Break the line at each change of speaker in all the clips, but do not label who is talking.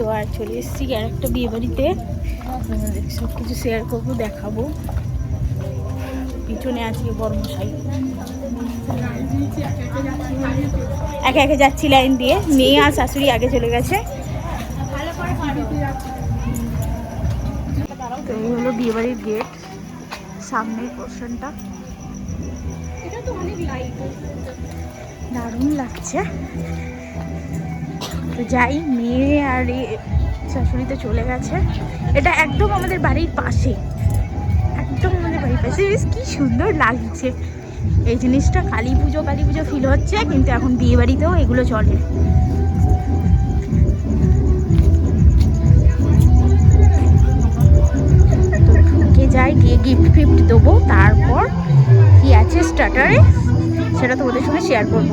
তো আর চলে এসেছি আর একটা বিয়ে বাড়িতে। সব কিছু শেয়ার করব, দেখাবো। পিছনে আজকে বর্মশাই। একে একে যাচ্ছি লাইন দিয়ে। মেয়ে আর শাশুড়ি আগে চলে গেছে। তো এই হলো বিয়ে বাড়ির গেট সামনের পোর্শনটা দারুণ লাগছে। তো যাই, মেয়ে আর শাশুড়িতে চলে গেছে। এটা একদম আমাদের বাড়ির পাশে। একদম আমাদের বাড়ির পাশে। কি সুন্দর লাগছে। এই জিনিসটা কালী পুজো কালী পুজো ফিল হচ্ছে, কিন্তু এখন বিয়ে বাড়িতেও এগুলো চলে। যাই, গিয়ে গিফট ফিফট দেবো, তারপর কি আছে স্টার্টারে সেটা তোমাদের সঙ্গে শেয়ার করব।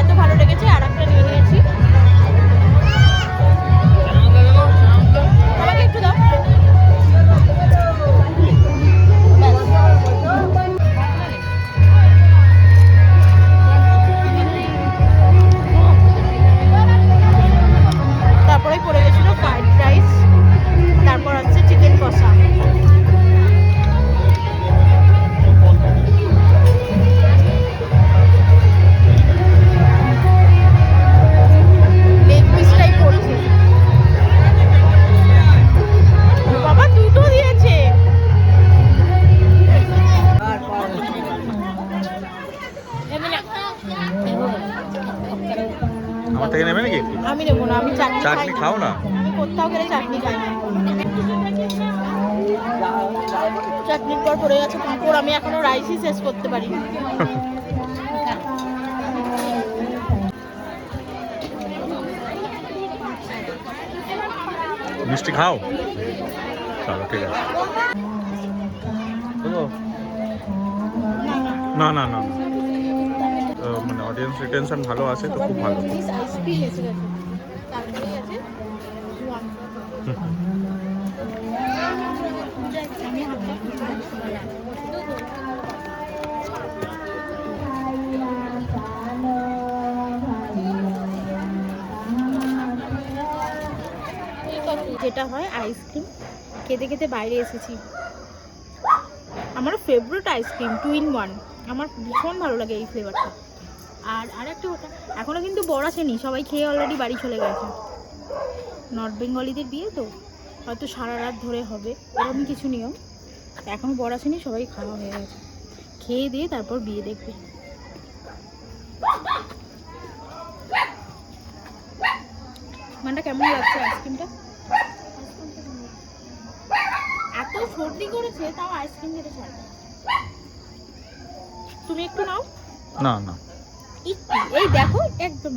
এত ভালো লেগেছে আর একটা নিয়ে নিয়েছি। রাইসই শেষ করতে পারিনি
মিষ্টি খাও? চলো ঠিক আছে। না না না না। মানে অডিয়েন্স রিটেনশন ভালো আছে তো খুব ভালো।
যেটা হয় আইসক্রিম খেতে খেতে বাইরে এসেছি। আমার favourite ice cream two in one আমার ভীষণ ভালো লাগে এই ফ্লেভারটা আর আরেকটা কথা এখনও কিন্তু বড় আসেনি, সবাই খেয়ে অলরেডি বাড়ি চলে গেছে। নর্থ বেঙ্গলিদের বিয়ে তো, হয়তো সারা রাত ধরে হবে, এরকম কিছু নিয়ম। এখনও বড় আসেনি, সবাই খাওয়া হয়ে গেছে। খেয়ে দিয়ে তারপর বিয়ে দেখবে। মানটা কেমন লাগছে আইসক্রিমটা এত সর্দি করেছে তাও আইসক্রিম খেতে তুমি একটু নাও।
না না।
এই দেখো একদম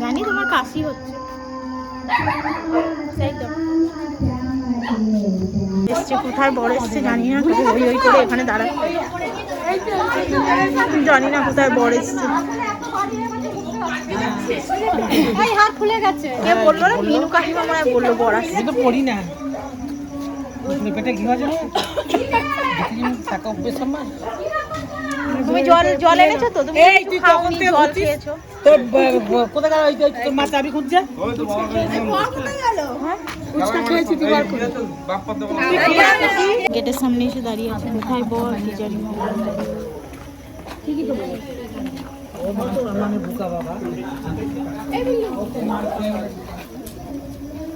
জানি তোমার কাশি হচ্ছে। এসছে কোথায় বড় এসছে জানি না ওই ওই করে এখানে দাঁড়া জানি না কোথায় বড় এসছে।
হাত খুলে গেছে।
কে বলল না মিনু কাকিমা মনে বলল বড় আসছে।
তো পড়ি না। তুমি পেটে ঘি আছে না? থাকা অভ্যেস আমার
তুমি জল জল এনেছো তো? তুমি
এই, তুই কখন থেকে
জল
তোর ব- ব- ওই তোর মা চাবি খুঁজছে?
গেটের সামনে এসে দাঁড়িয়ে আছে। কোথায় বল? কি জানি। ঠিকই তো বলে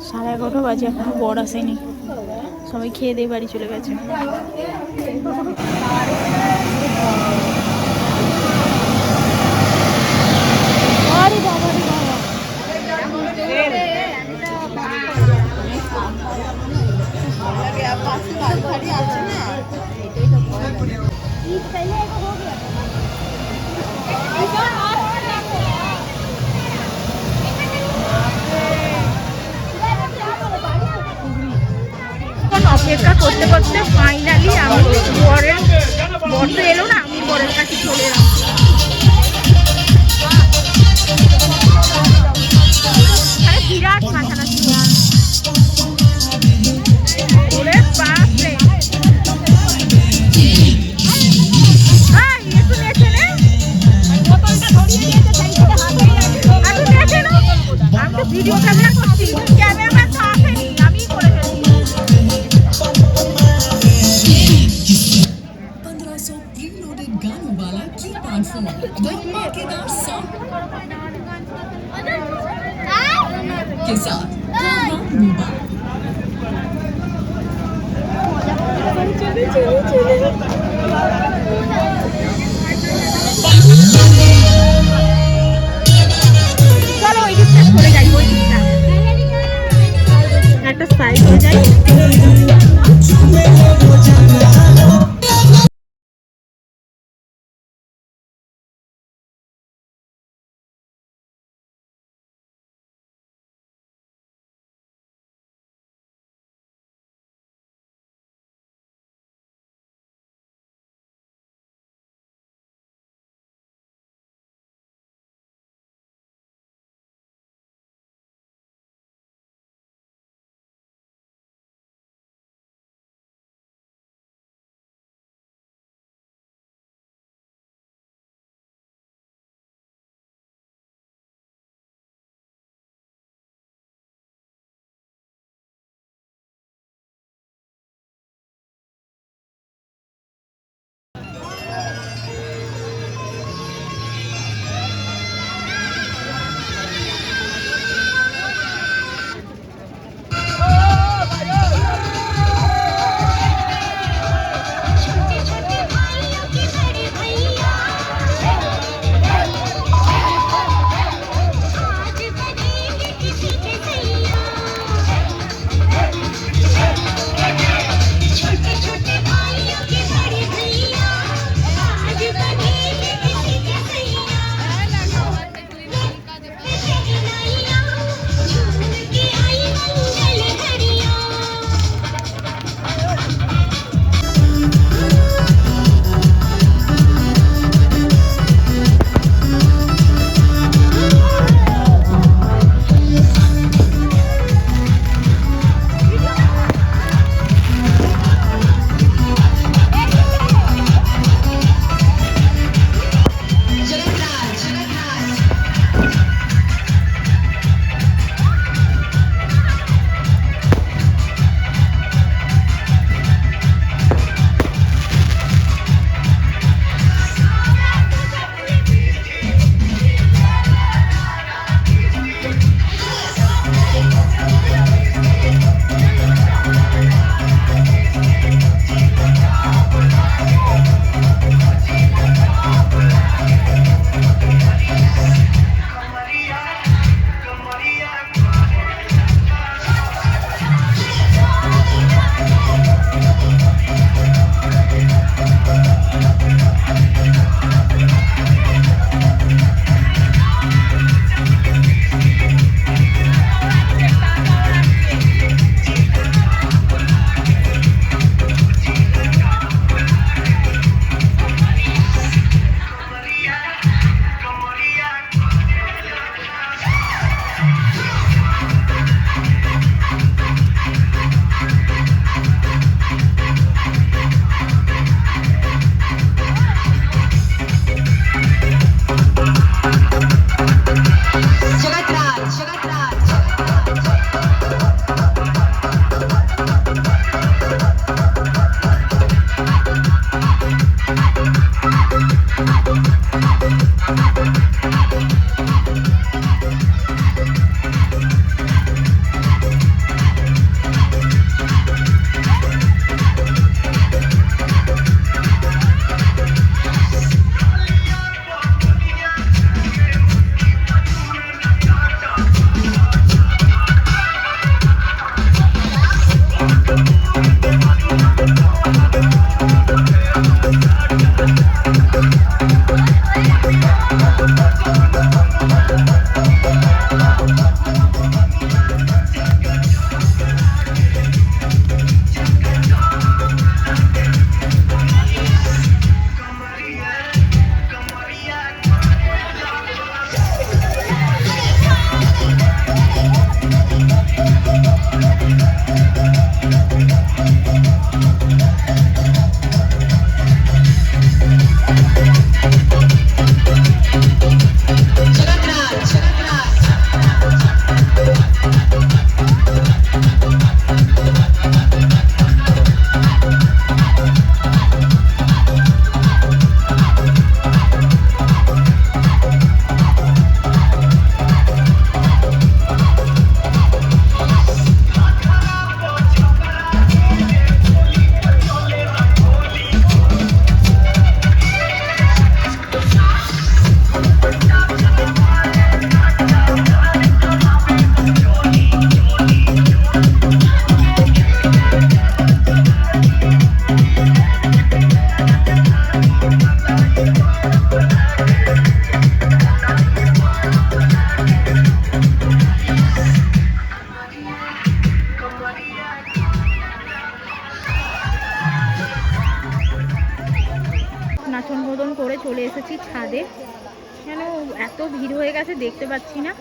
সাড়ে এগারোটা বাজে এখনও বর আসেনি। সবাই খেয়ে দিয়ে বাড়ি চলে গেছে। এসেছি ছাদে। কেন এত ভিড় হয়ে গেছে দেখতে পাচ্ছি না।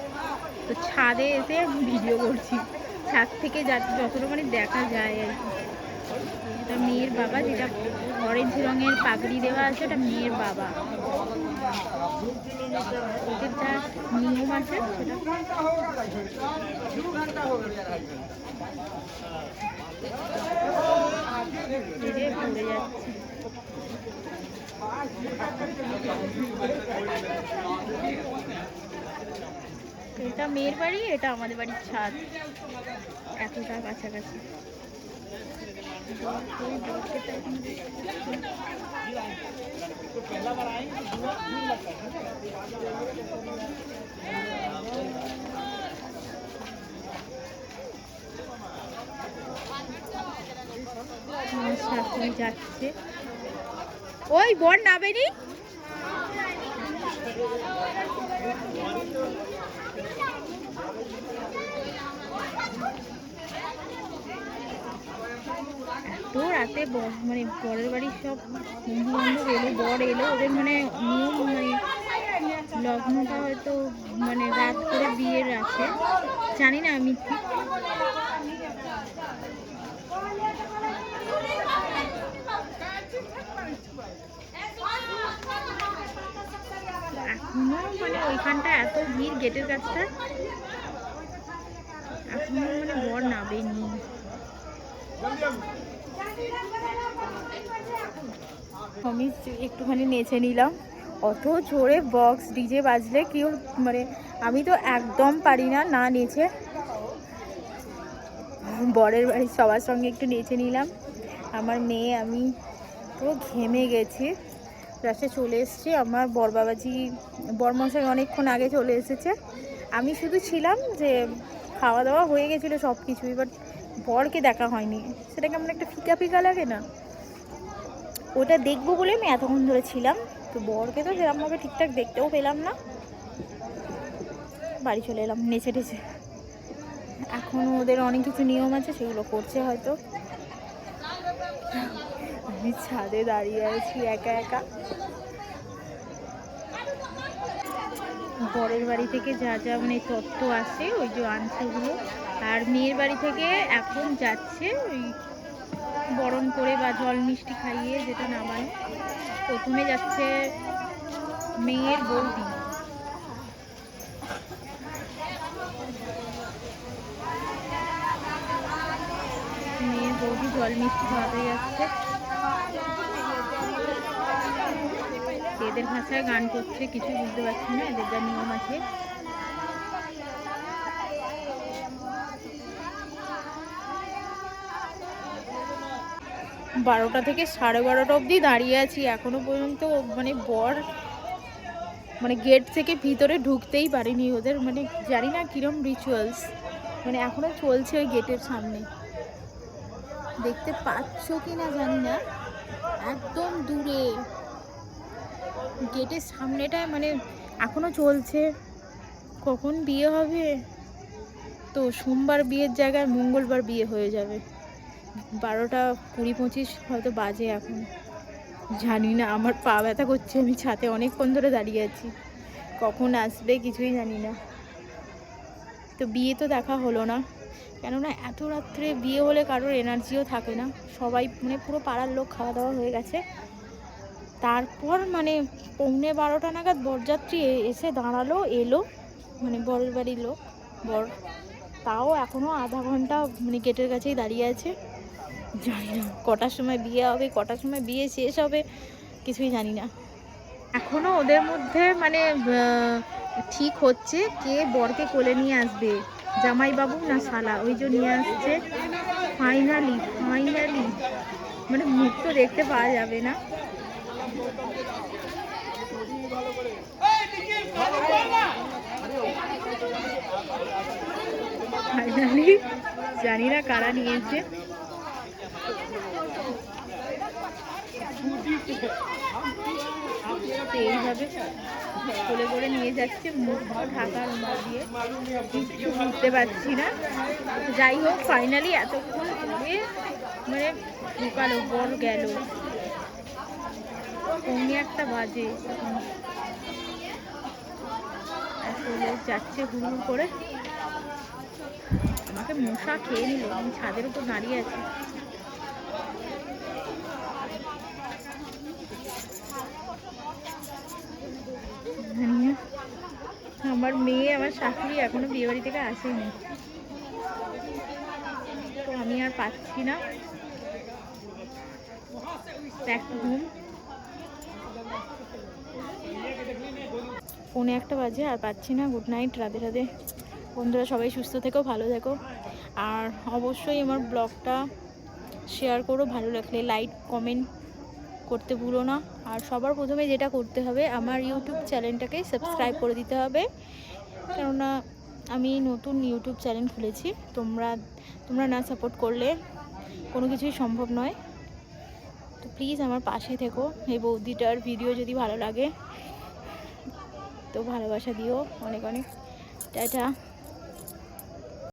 তো ছাদে এসে ভিডিও করছি। ছাদ থেকে যতটা মানে দেখা যায় আর কি। এটা মেয়ের বাবা, যেটা অরেঞ্জ রঙের পাগড়ি দেওয়া আছে, ওটা মেয়ের বাবা। ওদের নিয়ম আছে, সেটা পড়ে যাচ্ছে। এটা মেয়ের বাড়ি এটা আমাদের বাড়ির ছাদ। এতটা কাছাকাছি। যাচ্ছে। ওই বর নাবেনি এত রাতে মানে বরের বাড়ির সব বন্ধু বান্ধব এলো, বর এলো, ওদের মানে নিয়ম মানে লগ্নটা হয়তো মানে রাত করে বিয়ের আছে। জানি না আমি ঠিক। এখনও মানে ওইখানটা এত ভিড় গেটের কাছটা এখনও মানে বর নাবেনি আমি একটুখানি নেচে নিলাম। অত জোরে বক্স ডিজে বাজলে কেউ মানে আমি তো একদম পারি না না নেচে। বরের বাড়ির সবার সঙ্গে একটু নেচে নিলাম। আমার মেয়ে, আমি পুরো ঘেমে গেছি। রাস্তায় চলে এসেছি আমার বর বাবাজি বরমশাই অনেকক্ষণ আগে চলে এসেছে। আমি শুধু ছিলাম যে খাওয়া দাওয়া হয়ে গেছিল সব কিছুই বাট বরকে দেখা হয়নি। সেটা কেমন একটা ফিকা ফিকা লাগে না? ওটা দেখব বলে আমি এতক্ষণ ধরে ছিলাম। তো বরকে তো সেরকমভাবে ঠিকঠাক দেখতেও পেলাম না। বাড়ি চলে এলাম, নেচে টেচে। এখনও ওদের অনেক কিছু নিয়ম আছে, সেগুলো করছে হয়তো। আমি ছাদে দাঁড়িয়ে আছি একা একা। বরের বাড়ি থেকে যা যা মানে তত্ত্ব আসে ওই যে আনছে ওগুলো আর মেয়ের বাড়ি থেকে এখন যাচ্ছে ওই বরণ করে বা জল মিষ্টি খাইয়ে যেটা নামায়। প্রথমে যাচ্ছে মেয়ের বৌদি। মেয়ের বৌদি জল মিষ্টি খাওয়াতে যাচ্ছে। এদের ভাষায় গান করছে, কিছু বুঝতে পারছি না, এদের যা নিয়ম আছে। বারোটা থেকে সাড়ে বারোটা অবধি দাঁড়িয়ে আছি, এখনও পর্যন্ত মানে বর মানে গেট থেকে ভিতরে ঢুকতেই পারিনি ওদের মানে জানি না কিরম রিচুয়ালস মানে এখনও চলছে ওই গেটের সামনে। দেখতে পাচ্ছ কি না জানি না, একদম দূরে। গেটের সামনেটায় মানে এখনও চলছে। কখন বিয়ে হবে? তো সোমবার বিয়ের জায়গায় মঙ্গলবার বিয়ে হয়ে যাবে। বারোটা কুড়ি পঁচিশ হয়তো বাজে এখন। জানি না, আমার পা ব্যথা করছে, আমি ছাতে অনেকক্ষণ ধরে দাঁড়িয়ে আছি। কখন আসবে কিছুই জানি না। তো বিয়ে তো দেখা হলো না। কেননা এত রাত্রে বিয়ে হলে কারোর এনার্জিও থাকে না। সবাই মানে পুরো পাড়ার লোক খাওয়া দাওয়া হয়ে গেছে। তারপর মানে পৌনে বারোটা নাগাদ বরযাত্রী এসে দাঁড়াল, এলো মানে বরের বাড়ির লোক, বর। তাও এখনও আধা ঘণ্টা মানে গেটের কাছেই দাঁড়িয়ে আছে। জানি না, কটার সময় বিয়ে হবে, কটার সময় বিয়ে শেষ হবে, কিছুই জানি না। এখনও ওদের মধ্যে মানে ঠিক হচ্ছে কে বরকে কোলে নিয়ে আসবে, জামাইবাবু না শালা? ওই যে নিয়ে আসছে ফাইনালি ফাইনালি মানে মুখ তো দেখতে পাওয়া যাবে না। ফাইনালি জানি না কারা নিয়েছে? এইভাবে কোলে করে নিয়ে যাচ্ছে, মুখ ঢাকা রুমাল দিয়ে কিচ্ছু বুঝতে পারছি না। যাই হোক ফাইনালি এতক্ষণ পরে মানে ঢুকালো বর গেল। পৌনে একটা বাজে। এখন। আসলে যাচ্ছে হুড় করে। আমাকে মশা খেয়ে নিল, আমি ছাদের উপর দাঁড়িয়ে আছি। আমার মেয়ে, আমার শাশুড়ি এখনও বিয়ে বাড়ি থেকে আসেনি। তো আমি আর পাচ্ছি না। ব্যাক হোম পৌনে একটা বাজে আর পাচ্ছি না। Good night Radhe Radhe. বন্ধুরা, সবাই সুস্থ থেকো, ভালো থেকো। আর অবশ্যই আমার ব্লগটা শেয়ার করো, ভালো লাগলে লাইক কমেন্ট করতে ভুলো না। আর সবার প্রথমে যেটা করতে হবে, আমার ইউটিউব চ্যানেলটাকে সাবস্ক্রাইব করে দিতে হবে। কেননা, আমি নতুন ইউটিউব চ্যানেল খুলেছি। তোমরা তোমরা না সাপোর্ট করলে কোনো কিছুই সম্ভব নয়। তো প্লিজ আমার পাশে থেকো। এই বৌদিটার ভিডিও যদি ভালো লাগে তো ভালোবাসা দিও। অনেক অনেক। টাটা।